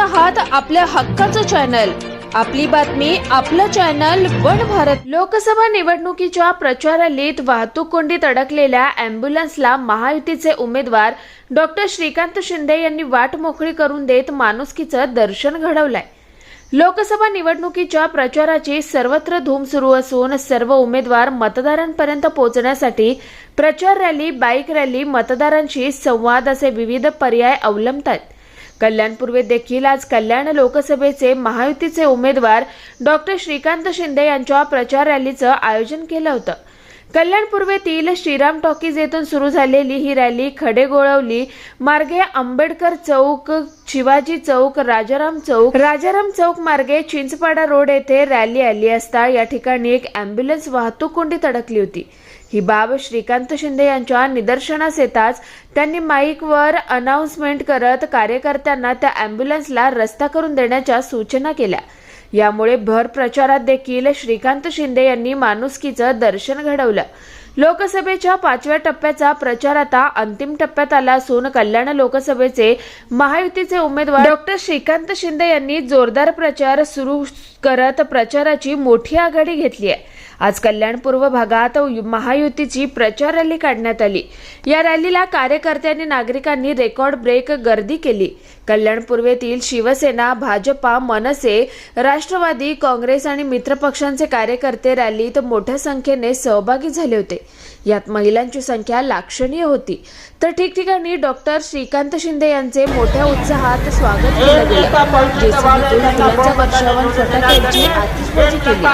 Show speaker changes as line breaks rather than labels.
आहात आपल्या हक्काचं चॅनल आपली बातमी आपलं चॅनल वन भारत. लोकसभा निवडणुकीच्या प्रचार रॅलीत वाहतूक कोंडीत अडकलेल्या अँब्युलन्सला महायुतीचे उमेदवार डॉक्टर श्रीकांत शिंदे यांनी वाट मोकळी करून देत माणुसकीचं दर्शन घडवलंय. लोकसभा निवडणुकीच्या प्रचाराची सर्वत्र धूम सुरू असून सर्व उमेदवार मतदारांपर्यंत पोहोचण्यासाठी प्रचार रॅली बाईक रॅली मतदारांशी संवाद असे विविध पर्याय अवलंबतात. कल्याणपूर्वे देखील आज कल्याण लोकसभेचे महायुतीचे उमेदवार डॉक्टर श्रीकांत शिंदे यांच्या प्रचार रॅलीचं आयोजन केलं होतं. कल्याण पूर्वेतील श्रीराम टॉकीज येथून सुरू झालेली ही रॅली खडेगोळवली मार्गे आंबेडकर चौक शिवाजी चौक राजाराम चौक राजाराम चौक मार्गे चिंचपाडा रोड येथे रॅली आली असता या ठिकाणी एक अँब्युलन्स वाहतूक कोंडीत अडकली होती. ही बाब श्रीकांत शिंदे यांच्या निदर्शनास येताच त्यांनी माईकवर अनाउन्समेंट करत कार्यकर्त्यांना त्या अँब्युलन्सला रस्ता करून देण्याच्या सूचना केल्या. यामुळे भर प्रचारात देखील श्रीकांत शिंदे यांनी माणुसकीचं दर्शन घडवलं. लोकसभेच्या पाचव्या टप्प्याचा प्रचार आता अंतिम टप्प्यात आला असून कल्याण लोकसभेचे महायुतीचे उमेदवार डॉक्टर श्रीकांत शिंदे यांनी जोरदार प्रचार सुरू करत प्रचाराची मोठी आघाडी घेतली आहे. आज कल्याण पूर्व भागात महायुतीची प्रचार रॅली काढण्यात आली. या रॅलीला कार्यकर्त्यांनी नागरिकांनी रेकॉर्ड ब्रेक गर्दी केली. कल्याण पूर्वेतील शिवसेना भाजपा मनसे राष्ट्रवादी काँग्रेस आणि मित्रपक्षांचे कार्यकर्ते रॅलीत मोठ्या संख्येने सहभागी झाले होते. यात महिलांची संख्या लाक्षणीय होती. तर ठिकठिकाणी डॉक्टर श्रीकांत शिंदे यांचे मोठ्या उत्साहात स्वागत केलं गेलं. फुलांचं वर्षावन फटाक्यांची आतिषबाजी केली